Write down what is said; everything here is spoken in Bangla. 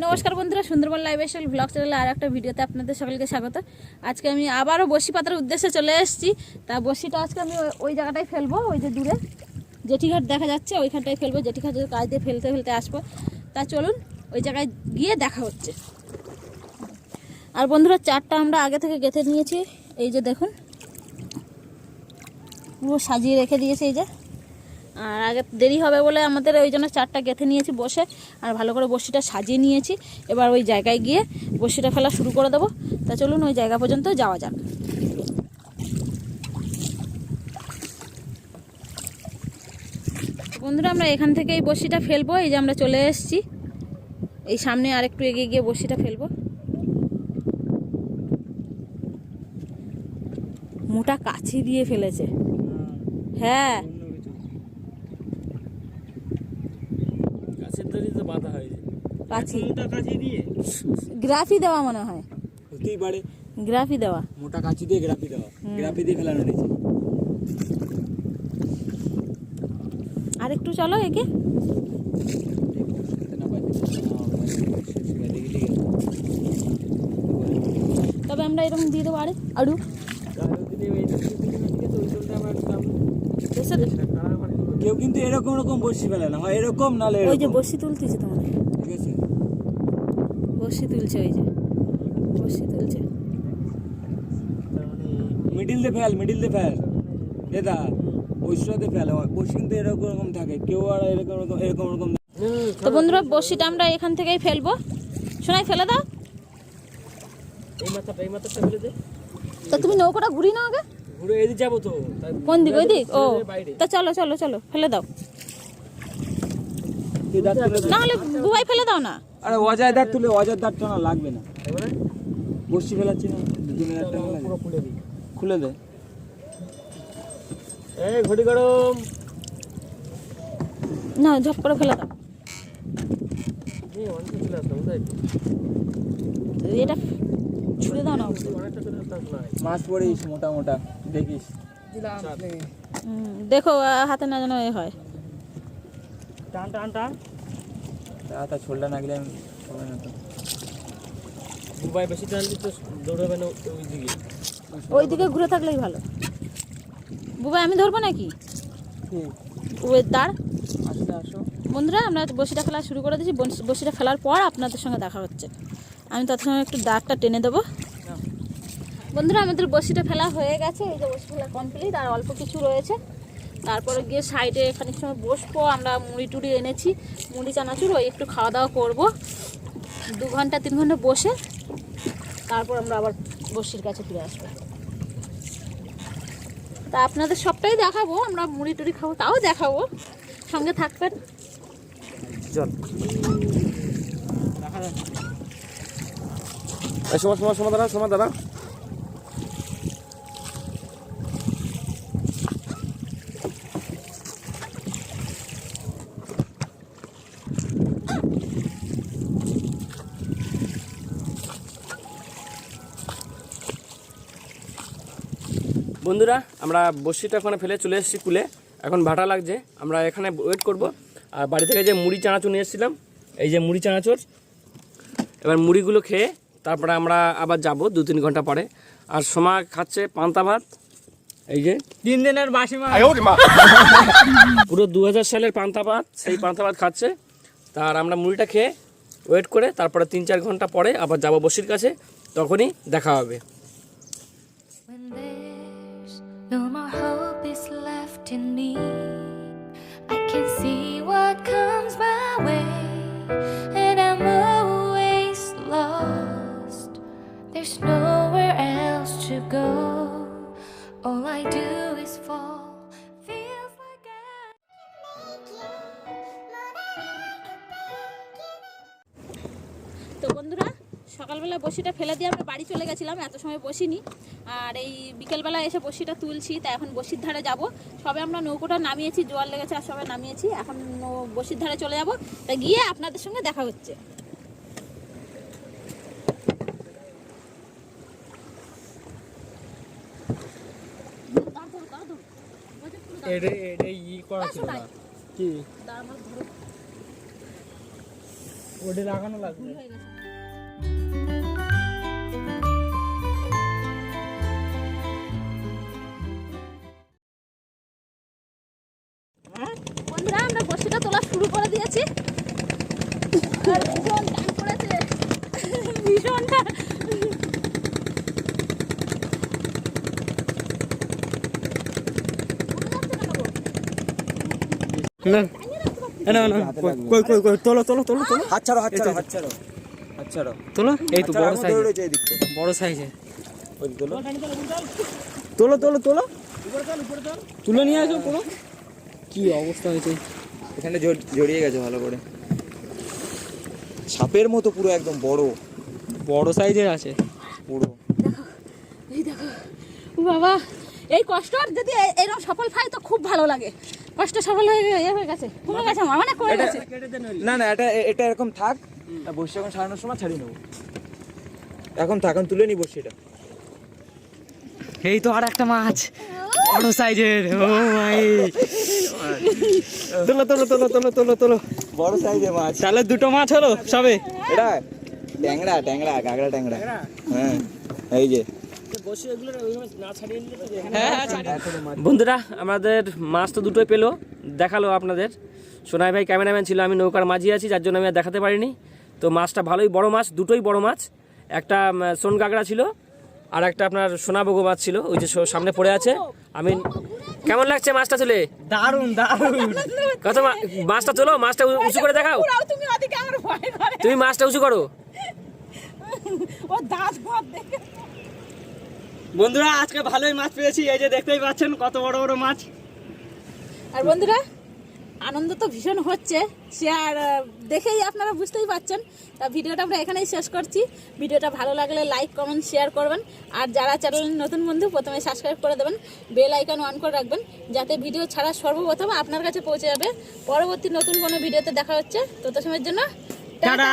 নমস্কার বন্ধুরা, সুন্দরবন লাইভ স্টাইল ব্লগ চ্যানেলে আর একটা ভিডিওতে আপনাদের সকলকে স্বাগত। আজকে আমি আবারও বসি পাতার উদ্দেশ্যে চলে এসেছি। তা বসিটা আজকে আমি ওই- ওই জায়গাটায় ফেলব, ওই যে দূরে। জেঠিঘাট দেখা যাচ্ছে, ওইখানটায় ফেলব জেঠিঘাটের কাজ দিয়ে ফেলতে ফেলতে আসব। তা চলুন, ওই জায়গায় গিয়ে দেখা হচ্ছে। আর বন্ধুরা, চারটা আমরা আগে থেকে গেঁথে নিয়েছি। এই যে দেখুন, পুরো সাজিয়ে রেখে দিয়েছে এই যে। আর আগে দেরি হবে বলে আমাদের ওই জন্য চারটা গেঁথে নিয়েছি বসে, আর ভালো করে বসিটা সাজিয়ে নিয়েছি। এবার ওই জায়গায় গিয়ে বসিটা ফেলা শুরু করে দেবো। তা চলুন ওই জায়গা পর্যন্ত যাওয়া যাক। বন্ধুরা, আমরা এখান থেকে এই বসিটা ফেলব। এই যে আমরা চলে এসেছি। এই সামনে আর একটু এগিয়ে গিয়ে বসিটা ফেলব। মোটা কাছি দিয়ে ফেলেছে। হ্যাঁ গাছের দড়ি তো বাঁধা হয়েছে। কাছি মোটা কাছি দিয়ে? গ্রাফি দেওয়া মনে হয়। হতেই পারে। গ্রাফি দেওয়া। মোটা কাঁচি দিয়ে গ্রাফি দেওয়া। গ্রাফি দিয়ে ফেলানো নিচে আর একটু চলো একে। তবে আমরা এরকম দিয়ে দেবো আরে। আরু কেউ কিন্তু এরকম এরকম বসি ফেলে না হয় এরকম নালে ওই যে। বসি তুলতেছে তোমাদের। ঠিক আছে। বসি তুলছে ওই যে। বসি তুলছে। মিডিল দিয়ে ফেল মিডিল দিয়ে ফেল। দাদা বসিতে ফেল বসি কিন্তু এরকম এরকম থাকে। কেউ আর এরকম এরকম এরকম এরকম তো বন্ধুরা বসিটা আমরা এখান থেকেই ফেলব। শোনাই ফেলে দাও। এই মাথাটা এই মাথাটা ফেলে দে। তা তুমি নৌকাটা ঘুরি না আগে। ঘুরে এদিকে যাব তো। কোন দিক? ওই দিক ও। তা চলো চলো চলো ফেলে দাও। না হলে বুবাই ফেলে দাও না। আরে অজয় দাঁত তুলে অজয় দাঁতটা না লাগবে না। এবারে? বসি ফেলাচ্ছি না দু মিনিট পুরো খুলে দিই। খুলে দে। এই ঘড়ি গরম। না ঝপ করে ফেলে দাও। এটা ছুড়ে দাও না মাছ পড়িস মোটা মোটা দেখিস। দেখো হাতে না যেন এ হয়। টান টান টান। তা ছোলটা না গেলে আমি হবে না তো। দুবাই বেশি টান দিতে দৌড়াবে না ওই দিকে? ওই দিকে ঘুরে থাকলেই ভালো। বুবাই আমি ধরবো নাকি? ওই দাঁড়। বন্ধুরা আমরা বসিটা খেলা শুরু করে দিয়েছি। বসিটা খেলার পর আপনাদের সঙ্গে দেখা হচ্ছে। আমি ততক্ষণ একটু দাঁড়টা টেনে দেবো। বন্ধুরা, আমাদের বসিটা ফেলা হয়ে গেছে। এই যে বসি ফেলা কমপ্লিট আর অল্প কিছু রয়েছে। তারপরে গিয়ে সাইডে এখানে সময় বসবো। আমরা মুড়ি টুড়ি এনেছি, মুড়ি চানাচুর, ওই একটু খাওয়া দাওয়া করব। দু ঘণ্টা, তিন ঘণ্টা বসে, তারপর আমরা আবার বসির কাছে ফিরে আসব। তা আপনাদের সবটাই দেখাবো, আমরা মুড়ি টুড়ি খাব, তাও দেখাবো। সঙ্গে থাকবেন। চল। সময় সময় সময় দাঁড়া সময় দাঁড়া বন্ধুরা, আমরা বসিটা ওখানে ফেলে চলে এসেছি কুলে। এখন ভাটা লাগছে। আমরা এখানে ওয়েট করব। আর বাড়ি থেকে যে মুড়ি চানাচুর নিয়ে এসেছিলাম, এই যে মুড়ি চানাচুর, এবার মুড়িগুলো খেয়ে তারপরে আমরা আবার যাব দু তিন ঘণ্টা পরে। আর সোমা খাচ্ছে পান্তা ভাত। এই যে। তিন দিনের বাসি পুরো দু হাজার সালের পান্তা ভাত সেই পান্তা ভাত খাচ্ছে। তার আমরা মুড়িটা খেয়ে ওয়েট করে তারপরে তিন চার ঘণ্টা পরে আবার যাব বসির কাছে। তখনই দেখা হবে। No more hope is left in me, I can see what comes my way, go. All I do is fall. তো বন্ধুরা, সকালবেলা বসিটা ফেলে দিয়ে আমরা বাড়ি চলে গেছিলাম, এত সময় বসিনি আর এই বিকেলবেলা এসে বসিটা তুলছি তা এখন বসির ধারে যাব সবে আমরা নৌকোটা নামিয়েছি, জোয়ার লেগেছে আর সবাই নামিয়েছি, এখন বসির ধারে চলে যাব তা গিয়ে আপনাদের সঙ্গে দেখা হচ্ছে এটা এটা ই করা ছিল না। কি। ওটি লাগানো লাগবে বন্ধুরা আমরা বসিটা তোলা শুরু করে দিয়েছি আর ভীষণ টান পড়েছে ভীষণ টান। না? না না কই কই কই তোলো তোলো তোলো তোলো। হাত ছাড়ো হাত ছাড়ো হাত ছাড়ো হাত ছাড়ো। তোলো এই তো বড় সাইজ বড় ওই তোলো। তোলো তোলো। তোলো তুলে নিয়ে আসো পুরো কি অবস্থা হয়েছে? এখানে জড়িয়ে গেছে ভালো করে। সাপের মতো পুরো একদম বড়। বড় সাইজের আছে। পুরো। এই দেখো ও বাবা এই কষ্ট আর যদি এরকম সফল পাই তো খুব ভালো লাগে। কষ্ট সফল হয়ে হয়ে গেছে কমে গেছে আমার অনেক কমে গেছে। না না এটা এটা এরকম থাক বসে যখন সারানোর সময় ছাড়িয়ে নেব। এখন থাক এখন তুলে নিবো সেটা। এই তো আর একটা মাছ বড় সাইজের ও ভাই। তোলো তোলো তোলো তোলো তোলো তোলো। বড় সাইজের মাছ। তাহলে দুটো মাছ হলো সবে। এটা ট্যাংরা ট্যাংরা কাঁকড়া ট্যাংরা। হ্যাঁ এই যে। বন্ধুরা আমাদের মাছ তো দুটোই পেল দেখাল আপনাদের। সোনাই ভাই ক্যামেরাম্যান ছিল আমি নৌকার মাঝি আছি যার জন্য আমি আর দেখাতে পারিনি। তো মাছটা ভালোই বড় মাছ দুটোই বড় মাছ। একটা সোন কাঁকড়া ছিল আর একটা আপনার সোনা সোনাবগো মাছ ছিল ওই যে সো- সামনে পড়ে আছে। আমি কেমন লাগছে মাছটা চলে? দারুণ দারুণ কত মাছটা চলো মাছটা উঁচু করে দেখাও। তুমি ওদিকে আমার ভয় করে। তুমি মাছটা উঁচু করো। ও দাঁত দেখে। বন্ধুরা আজকে ভালোই মাছ পেয়েছি। এই যে দেখতেই পাচ্ছেন কত বড় বড় মাছ। আর বন্ধুরা আনন্দ তো ভীষণ হচ্ছে। সে আর দেখেই আপনারা বুঝতেই পারছেন তা ভিডিওটা আমরা এখানেই শেষ করছি। ভিডিওটা ভালো লাগলে লাইক কমেন্ট শেয়ার করবেন। আর যারা চ্যানেল নতুন বন্ধু প্রথমে সাবস্ক্রাইব করে দেবেন। বেল আইকন অন করে রাখবেন যাতে ভিডিও ছাড়া সর্বপ্রথম আপনার কাছে পৌঁছে যাবে। পরবর্তী নতুন কোনো ভিডিওতে দেখা হচ্ছে। তত সময়ের জন্য টাটা!